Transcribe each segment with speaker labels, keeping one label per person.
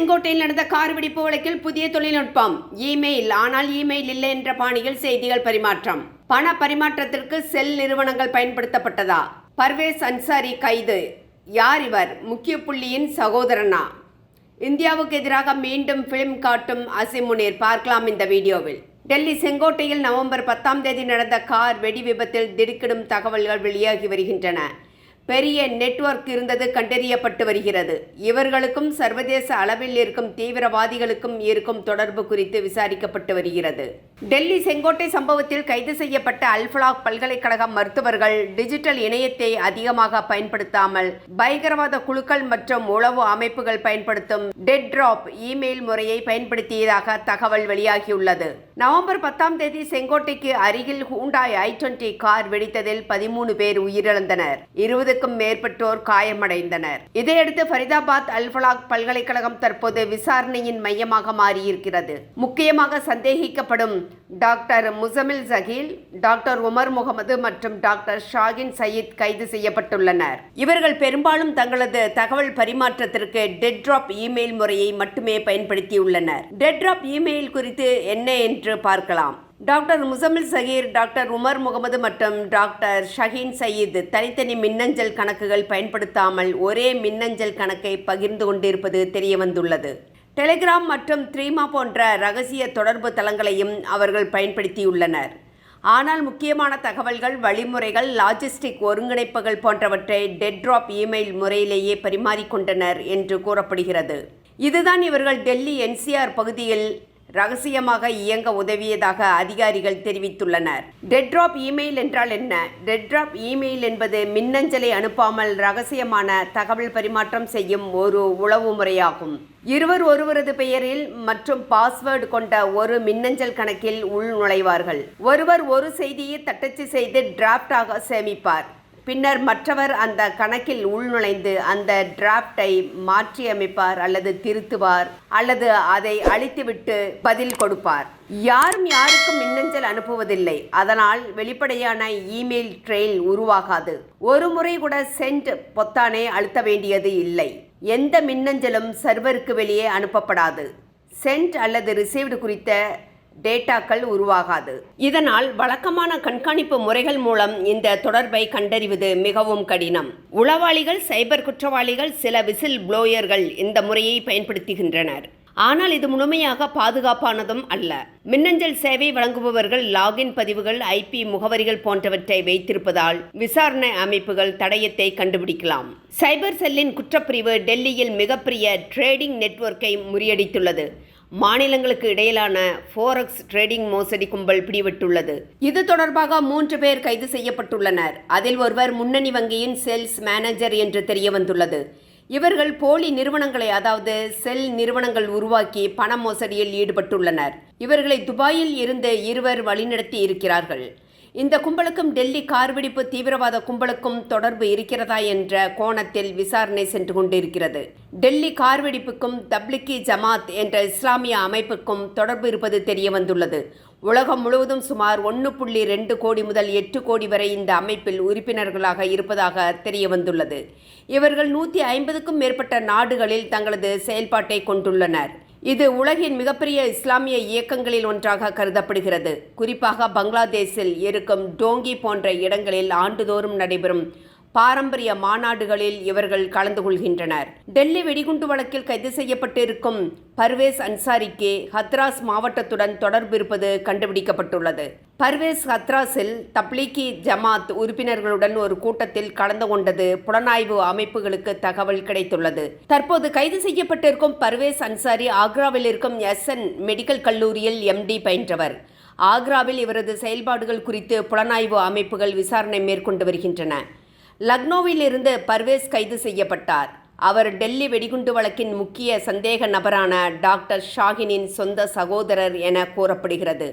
Speaker 1: செங்கோட்டையில் நடந்த கார் வெடிப்பு வழக்கில் புதிய தொழில்நுட்பம். இமெயில் ஆனால் இமெயில் இல்லை என்ற பாணியில் செய்திகள் பரிமாற்றம். பண பரிமாற்றத்திற்கு செல் நிறுவனங்கள் பயன்படுத்தப்பட்டதா? பர்வேஸ் அன்சாரி கைது. யார் இவர்? முக்கிய புள்ளியின் சகோதரனா? இந்தியாவுக்கு எதிராக மீண்டும் பிலிம் காட்டும் அசிமுனீர் பார்க்கலாம் இந்த வீடியோவில். டெல்லி செங்கோட்டையில் நவம்பர் பத்தாம் தேதி நடந்த கார் வெடி விபத்தில் திடுக்கிடும் தகவல்கள் வெளியாகி வருகின்றன. பெரிய நெட்வொர்க் இருந்தது கண்டறியப்பட்டு வருகிறது. இவர்களுக்கும் சர்வதேச அளவில் இருக்கும் தீவிரவாதிகளுக்கும் இருக்கும் தொடர்பு குறித்து விசாரிக்கப்பட்டு வருகிறது. டெல்லி செங்கோட்டை சம்பவத்தில் கைது செய்யப்பட்ட அல்ஃபலாக் பல்கலைக்கழக மருத்துவர்கள் டிஜிட்டல் இணையத்தை அதிகமாக பயன்படுத்தாமல் பயங்கரவாத குழுக்கள் மற்றும் உளவு அமைப்புகள் பயன்படுத்தும் டெட் டிராப் இமெயில் முறையை பயன்படுத்தியதாக தகவல் வெளியாகியுள்ளது. நவம்பர் பத்தாம் தேதி செங்கோட்டைக்கு அருகில் ஹூண்டாய் ஐ டுவெண்டி கார் வெடித்ததில் பதிமூணு பேர் உயிரிழந்தனர். இருபது முப்பதுக்கும் மேற்பட்டோர் காயமடைந்தனர். இதையடுத்து ஃபரிதாபாத் அல்ஃபலாக் பல்கலைக்கழகம் தற்போது விசாரணையின் மையமாக மாறியிருக்கிறது. முக்கியமாக சந்தேகிக்கப்படும் டாக்டர் முசமில் ஜகீல் டாக்டர் உமர் முகமது மற்றும் டாக்டர் ஷாகின் சயீத் கைது செய்யப்பட்டுள்ளனர். இவர்கள் பெரும்பாலும் தங்களது தகவல் பரிமாற்றத்திற்கு டெட் டிராப் இமெயில் முறையை மட்டுமே பயன்படுத்தியுள்ளனர். டெட் டிராப் இமெயில் குறித்து என்ன என்று பார்க்கலாம். டாக்டர் முசமில் சகீர் டாக்டர் உமர் முகமது மற்றும் டாக்டர் ஷஹீன் சயீத் தனித்தனி மின்னஞ்சல் கணக்குகள் பயன்படுத்தாமல் ஒரே மின்னஞ்சல் கணக்கை பகிர்ந்து கொண்டிருப்பது தெரியவந்துள்ளது. டெலிகிராம் மற்றும் த்ரீமா போன்ற ரகசிய தொடர்பு தளங்களையும் அவர்கள் பயன்படுத்தியுள்ளனர். ஆனால் முக்கியமான தகவல்கள் வழிமுறைகள் லாஜிஸ்டிக் ஒருங்கிணைப்புகள் போன்றவற்றை டெட்ராப் இமெயில் முறையிலேயே பரிமாறிக்கொண்டனர் என்று கூறப்படுகிறது. இதுதான் இவர்கள் டெல்லி என்சிஆர் பகுதியில் ரகசியமாக இயங்க உதவியதாக அதிகாரிகள் தெரிவித்துள்ளனர். டெட்ராப் இமெயில் என்றால் என்ன? டெட்ராப் இமெயில் என்பது மின்னஞ்சலை அனுப்பாமல் ரகசியமான தகவல் பரிமாற்றம் செய்யும் ஒரு உளவு முறையாகும். இருவர் ஒருவரது பெயரில் மற்றும் பாஸ்வேர்டு கொண்ட ஒரு மின்னஞ்சல் கணக்கில் உள்நுழைவார்கள். ஒருவர் ஒரு செய்தியை தட்டச்சு செய்து டிராப்டாக சேமிப்பார். பின்னர் மற்றவர் அந்த கணக்கில் உள்நுழைந்து அந்த டிராப்டை மாற்றியமைப்பார் அல்லது திருத்துவார் அல்லது அதை அழித்துவிட்டு பதில் கொடுப்பார். யாரும் யாருக்கும் மின்னஞ்சல் அனுப்புவதில்லை. அதனால் வெளிப்படையான இமெயில் ட்ரெயில் உருவாகாது. ஒரு முறை கூட சென்ட் பொத்தானை அழுத்த வேண்டியது இல்லை. எந்த மின்னஞ்சலும் சர்வருக்கு வெளியே அனுப்பப்படாது. சென்ட் அல்லது ரிசீவ்டு குறித்த டேட்டாக்கள் உருவாகாது. இதனால் வழக்கமான கண்காணிப்பு முறைகள் மூலம் இந்த தொடர்பை கண்டறிவது மிகவும் கடினம். உளவாளிகள் சைபர் குற்றவாளிகள் சில விசில் ப்ளோயர்கள் இந்த முறையை பயன்படுத்துகின்றனர். ஆனால் இது முழுமையாக பாதுகாப்பானதும் அல்ல. மின்னஞ்சல் சேவை வழங்குபவர்கள் லாகின் பதிவுகள் ஐபி முகவரிகள் போன்றவற்றை வைத்திருப்பதால் விசாரணை அமைப்புகள் தடயத்தை கண்டுபிடிக்கலாம். சைபர் செல்லின் குற்றப்பிரிவு டெல்லியில் மிகப்பெரிய ட்ரேடிங் நெட்வொர்க்கை முறியடித்துள்ளது. மாநிலங்களுக்கு இடையிலான ஃபோரக்ஸ் ட்ரேடிங் மோசடி கும்பல் பிடிபட்டுள்ளது. இது தொடர்பாக மூன்று பேர் கைது செய்யப்பட்டுள்ளனர். அதில் ஒருவர் முன்னணி வங்கியின் சேல்ஸ் மேனேஜர் என்று தெரிய வந்துள்ளது இவர்கள் போலி நிறுவனங்களை அதாவது செல் நிறுவனங்கள் உருவாக்கி பண மோசடியில் ஈடுபட்டுள்ளனர். இவர்களை துபாயில் இருந்து இருவர் வழிநடத்தி இருக்கிறார்கள். இந்த கும்பலுக்கும் டெல்லி கார்வெடிப்பு தீவிரவாத கும்பலுக்கும் தொடர்பு இருக்கிறதா என்ற கோணத்தில் விசாரணை சென்று கொண்டிருக்கிறது. டெல்லி கார்வெடிப்புக்கும் தப்லிக்கி ஜமாத் என்ற இஸ்லாமிய அமைப்புக்கும் தொடர்பு இருப்பது தெரிய வந்துள்ளது உலகம் முழுவதும் சுமார் ஒன்று புள்ளி ரெண்டு கோடி முதல் எட்டு கோடி வரை இந்த அமைப்பில் உறுப்பினர்களாக இருப்பதாக தெரிய வந்துள்ளது இவர்கள் நூற்றி ஐம்பதுக்கும் மேற்பட்ட நாடுகளில் தங்களது செயல்பாட்டை கொண்டுள்ளனர். இது உலகின் மிகப்பெரிய இஸ்லாமிய இயக்கங்களில் ஒன்றாக கருதப்படுகிறது. குறிப்பாக பங்களாதேஷில் இருக்கும் டோங்கி போன்ற இடங்களில் ஆண்டுதோறும் நடைபெறும் பாரம்பரிய மாநாடுகளில் இவர்கள் கலந்து கொள்கின்றனர். டெல்லி வெடிகுண்டு வழக்கில் கைது செய்யப்பட்டிருக்கும் பர்வேஸ் அன்சாரிக்கு ஹத்ராஸ் மாவட்டத்துடன் தொடர்பு இருப்பது கண்டுபிடிக்கப்பட்டுள்ளது. பர்வேஸ் ஹத்ராஸில் தப்லீகி ஜமாத் உறுப்பினர்களுடன் ஒரு கூட்டத்தில் கலந்து கொண்டது புலனாய்வு அமைப்புகளுக்கு தகவல் கிடைத்துள்ளது. தற்போது கைது செய்யப்பட்டிருக்கும் பர்வேஸ் அன்சாரி ஆக்ராவில் இருக்கும் எஸ்என் மெடிக்கல் கல்லூரியில் எம்டி பயின்றவர். ஆக்ராவில் இவரது செயல்பாடுகள் குறித்து புலனாய்வு அமைப்புகள் விசாரணை மேற்கொண்டு வருகின்றன. லக்னோவில் இருந்து பர்வேஸ் கைது செய்யப்பட்டார். அவர் டெல்லி வெடிகுண்டு வழக்கின் முக்கிய சந்தேக நபரான டாக்டர் ஷாகினின் சொந்த சகோதரர் என கூறப்படுகிறது.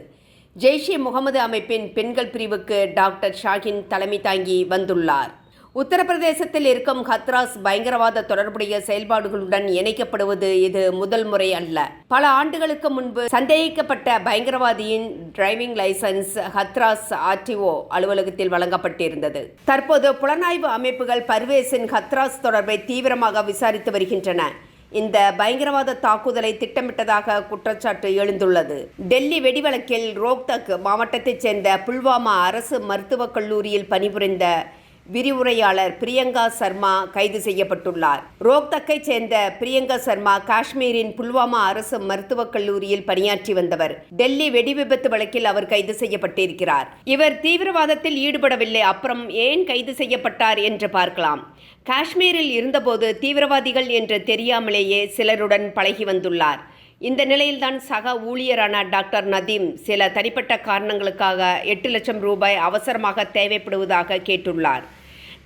Speaker 1: ஜெய்ஷே முகமது அமைப்பின் பெண்கள் பிரிவுக்கு டாக்டர் ஷாகின் தலைமை தாங்கி வந்துள்ளார். உத்தரப்பிரதேசத்தில் இருக்கும் ஹத்ராஸ் பயங்கரவாத தொடர்புடைய செயல்பாடுகளுடன் இணைக்கப்படுவது இது முதல் முறை அல்ல. பல ஆண்டுகளுக்கு முன்பு சந்தேகிக்கப்பட்ட பயங்கரவாதியின் டிரைவிங் லைசன்ஸ் ஹத்ராஸ் ஆர்டிஓ அலுவலகத்தில் வழங்கப்பட்டிருந்தது. தற்போது புலனாய்வு அமைப்புகள் பர்வேஸின் ஹத்ராஸ் தொடர்பை தீவிரமாக விசாரித்து வருகின்றன. இந்த பயங்கரவாத தாக்குதலை திட்டமிட்டதாக குற்றச்சாட்டு எழுந்துள்ளது. டெல்லி வெடிவழக்கில் ரோக்தக் மாவட்டத்தைச் சேர்ந்த புல்வாமா அரசு மருத்துவக் கல்லூரியில் பணிபுரிந்த விரிவுரையாளர் பிரியங்கா சர்மா கைது செய்யப்பட்டுள்ளார். ரோக்தக்கைச் சேர்ந்த பிரியங்கா சர்மா காஷ்மீரின் புல்வாமா அரசு மருத்துவக் கல்லூரியில் பணியாற்றி வந்தவர். டெல்லி வெடி விபத்து வழக்கில் அவர் கைது செய்யப்பட்டிருக்கிறார். இவர் தீவிரவாதத்தில் ஈடுபடவில்லை அப்புறம் ஏன் கைது செய்யப்பட்டார் என்று பார்க்கலாம். காஷ்மீரில் இருந்தபோது தீவிரவாதிகள் என்று தெரியாமலேயே சிலருடன் பழகி வந்துள்ளார். இந்த நிலையில்தான் சக ஊழியரான டாக்டர் நதீம் சில தனிப்பட்ட காரணங்களுக்காக எட்டு லட்சம் ரூபாய் அவசரமாக தேவைப்படுவதாக கேட்டுள்ளார்.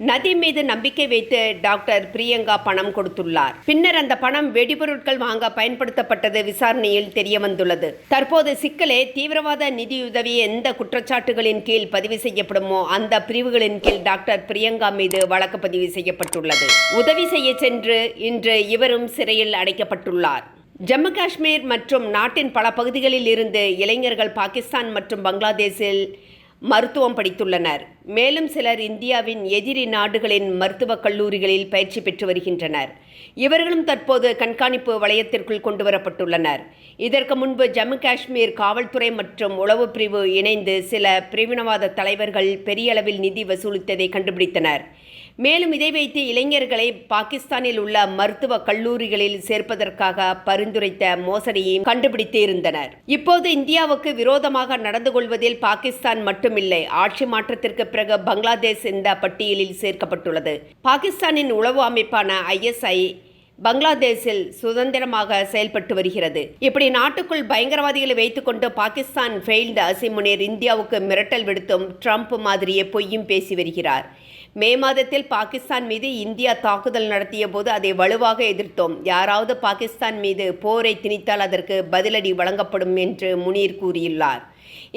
Speaker 1: நதி மீது நம்பிக்கை வைத்து டாக்டர் பிரியங்கா பணம் கொடுத்துள்ளார். பின்னர் அந்த பணம் வெடிபொருட்கள் வாங்க பயன்படுத்தப்பட்டது விசாரணையில் தெரிய வந்துள்ளது தற்போது சிக்கலே தீவிரவாத நிதியுதவி எந்த குற்றச்சாட்டுகளின் கீழ் பதிவு செய்யப்படுமோ அந்த பிரிவுகளின் கீழ் டாக்டர் பிரியங்கா மீது வழக்கு பதிவு செய்யப்பட்டுள்ளது. உதவி செய்ய சென்று இன்று இவரும் சிறையில் அடைக்கப்பட்டுள்ளார். ஜம்மு காஷ்மீர் மற்றும் நாட்டின் பல பகுதிகளில் இருந்து இளைஞர்கள் பாகிஸ்தான் மற்றும் பங்களாதேஷில் மருத்துவம் படித்துள்ளனர். மேலும் சிலர் இந்தியாவின் எதிரி நாடுகளின் மருத்துவக் கல்லூரிகளில் பயிற்சி பெற்று வருகின்றனர். இவர்களும் தற்போது கண்காணிப்பு வளையத்திற்குள் கொண்டுவரப்பட்டுள்ளனர். இதற்கு முன்பு ஜம்மு காஷ்மீர் காவல்துறை மற்றும் உளவு பிரிவு இணைந்து சில பிரிவினவாத தலைவர்கள் பெரிய அளவில் நிதி வசூலித்ததை கண்டுபிடித்தனர். மேலும் இதை வைத்து இளைஞர்களை பாகிஸ்தானில் உள்ள மருத்துவ கல்லூரிகளில் சேர்ப்பதற்காக பரிந்துரைத்த மோசடியையும் கண்டுபிடித்து இருந்தனர். இப்போது இந்தியாவுக்கு விரோதமாக நடந்து கொள்வதில் பாகிஸ்தான் மட்டுமில்லை ஆட்சி மாற்றத்திற்கு பிறகு பங்களாதேஷ் இந்த பட்டியலில் சேர்க்கப்பட்டுள்ளது. பாகிஸ்தானின் உளவு அமைப்பான ஐஎஸ்ஐ பங்களாதேஷில் சுதந்திரமாக செயல்பட்டு வருகிறது. இப்படி நாட்டுக்குள் பயங்கரவாதிகளை வைத்துக்கொண்டு பாகிஸ்தான் ஃபெயில்டு அசிமுனேர் இந்தியாவுக்கு மிரட்டல் விடுத்தும் ட்ரம்ப் மாதிரியே பொய்யும் பேசி வருகிறார். மே மாதத்தில் பாகிஸ்தான் மீது இந்தியா தாக்குதல் நடத்திய போது அதை வலுவாக எதிர்த்தோம். யாராவது பாகிஸ்தான் மீது போரை திணித்தால் அதற்கு பதிலடி வழங்கப்படும் என்று முனீர் கூறியுள்ளார்.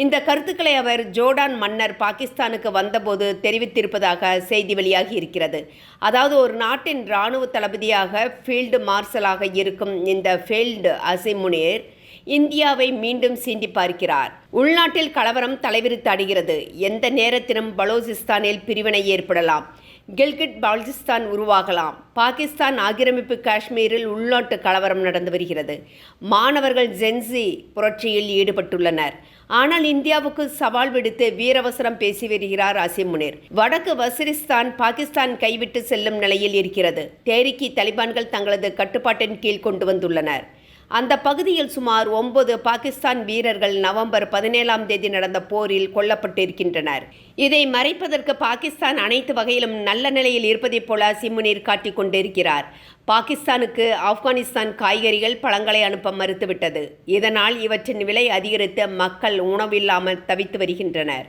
Speaker 1: இந்த கருத்துக்களை அவர் ஜோர்டான் மன்னர் பாகிஸ்தானுக்கு வந்தபோது தெரிவித்திருப்பதாக செய்தி வெளியாகி இருக்கிறது. அதாவது ஒரு நாட்டின் இராணுவ தளபதியாக ஃபீல்டு மார்ஷலாக இருக்கும் இந்த ஃபீல்டு அசிமுனீர் இந்தியாவை மீண்டும் சீண்டி பார்க்கிறார். உள்நாட்டில் கலவரம் தலைவிரித்தாடுகிறது எந்த நேரத்திலும் பலோசிஸ்தானில் பிரிவினை ஏற்படலாம். கில்கிட் பால்ஜிஸ்தான் உருவாகலாம். பாகிஸ்தான் ஆக்கிரமிப்பு காஷ்மீரில் உள்நாட்டு கலவரம் நடந்து வருகிறது. மாணவர்கள் ஜென்சி புரட்சியில் ஈடுபட்டுள்ளனர். ஆனால் இந்தியாவுக்கு சவால் விடுத்து வீரவசரம் பேசி வருகிறார் அசிம் முனிர். வடக்கு வசிரிஸ்தான் பாகிஸ்தான் கைவிட்டு செல்லும் நிலையில் இருக்கிறது. தேரிக்கி தலிபான்கள் தங்களது கட்டுப்பாட்டின் கீழ் கொண்டு வந்துள்ளனர். அந்த பகுதியில் சுமார் ஒன்பது பாகிஸ்தான் வீரர்கள் நவம்பர் பதினேழாம் தேதி நடந்த போரில் கொல்லப்பட்டிருக்கின்றனர். இதை மறைப்பதற்கு பாகிஸ்தான் அனைத்து வகையிலும் நல்ல நிலையில் இருப்பதைப் போல சிம்முனீர் காட்டிக் கொண்டிருக்கிறார். பாகிஸ்தானுக்கு ஆப்கானிஸ்தான் காய்கறிகள் பழங்களை அனுப்ப மறுத்துவிட்டது. இதனால் இவற்றின் விலை அதிகரித்து மக்கள் உணவில்லாமல் தவித்து வருகின்றனர்.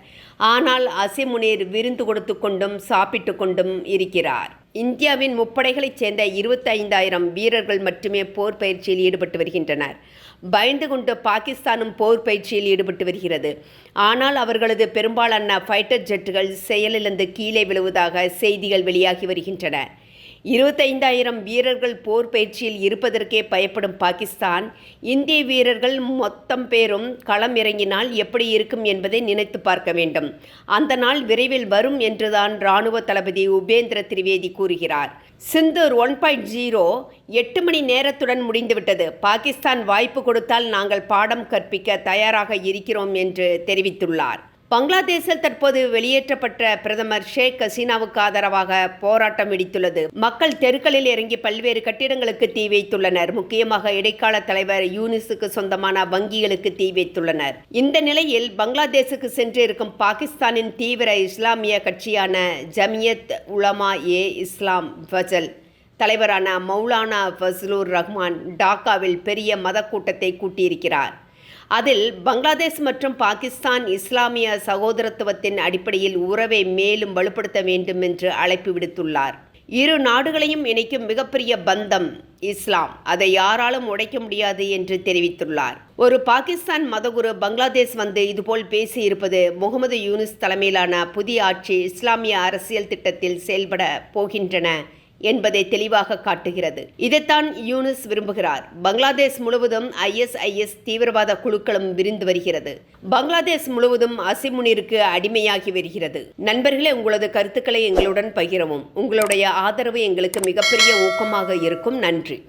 Speaker 1: ஆனால் அசிமுனீர் விருந்து கொடுத்து கொண்டும் சாப்பிட்டு கொண்டும் இருக்கிறார். இந்தியாவின் முப்படைகளைச் சேர்ந்த இருபத்தைந்தாயிரம் வீரர்கள் மட்டுமே போர் பயிற்சியில் ஈடுபட்டு வருகின்றனர். பயந்து கொண்டு பாகிஸ்தானும் போர் பயிற்சியில் ஈடுபட்டு வருகிறது. ஆனால் அவர்களது பெரும்பாலான ஃபைட்டர் ஜெட்டுகள் செயலிழந்து கீழே விழுவதாக செய்திகள் வெளியாகி வருகின்றன. இருபத்தைந்தாயிரம் வீரர்கள் போர் பயிற்சியில் இருப்பதற்கே பயப்படும் பாகிஸ்தான் இந்திய வீரர்கள் மொத்தம் பேரும் களம் இறங்கினால் எப்படி இருக்கும் என்பதை நினைத்து பார்க்க வேண்டும். அந்த நாள் விரைவில் வரும் என்றுதான் இராணுவ தளபதி உபேந்திர திரிவேதி கூறுகிறார். சிந்தூர் ஒன் பாயிண்ட் ஜீரோ எட்டு மணி நேரத்துடன் முடிந்துவிட்டது. பாகிஸ்தான் வாய்ப்பு கொடுத்தால் நாங்கள் பாடம் கற்பிக்க தயாராக இருக்கிறோம் என்று தெரிவித்துள்ளார். பங்களாதேஷில் தற்போது வெளியேற்றப்பட்ட பிரதமர் ஷேக் ஹசீனாவுக்கு ஆதரவாக போராட்டம் வெடித்துள்ளது மக்கள் தெருக்களில் இறங்கி பல்வேறு கட்டிடங்களுக்கு தீ வைத்துள்ளனர். முக்கியமாக இடைக்கால தலைவர் யூனிஸுக்கு சொந்தமான வங்கிகளுக்கு தீ வைத்துள்ளனர். இந்த நிலையில் பங்களாதேஷுக்கு சென்று இருக்கும் பாகிஸ்தானின் தீவிர இஸ்லாமிய கட்சியான ஜமியத் உலமா ஏ இஸ்லாம் ஃபஜல் தலைவரான மௌலானா ஃபஸ்லூர் ரஹ்மான் டாக்காவில் பெரிய மத கூட்டத்தை கூட்டியிருக்கிறார். அதில் பங்களாதேஷ் மற்றும் பாகிஸ்தான் இஸ்லாமிய சகோதரத்துவத்தின் அடிப்படையில் உறவை மேலும் வலுப்படுத்த வேண்டும் என்று அழைப்பு விடுத்துள்ளார். இரு நாடுகளையும் இணைக்கும் மிகப்பெரிய பந்தம் இஸ்லாம். அதை யாராலும் உடைக்க முடியாது என்று தெரிவித்துள்ளார். ஒரு பாகிஸ்தான் மதகுரு பங்களாதேஷ் வந்து இதுபோல் பேசியிருப்பது முகமது யூனிஸ் தலைமையிலான புதிய ஆட்சி இஸ்லாமிய அரசியல் திட்டத்தில் செயல்பட போகின்றன என்பதை தெளிவாக காட்டுகிறது. இதைத்தான் யூனிஸ் விரும்புகிறார். பங்களாதேஷ் முழுவதும் ஐஎஸ்ஐஎஸ் தீவிரவாத குழுக்களும் விரிந்து வருகிறது. பங்களாதேஷ் முழுவதும் அசிமுனிற்கு அடிமையாகி வருகிறது. நண்பர்களே உங்களது கருத்துக்களை எங்களுடன் பகிரவும். உங்களுடைய ஆதரவு எங்களுக்கு மிகப்பெரிய ஊக்கமாக இருக்கும். நன்றி.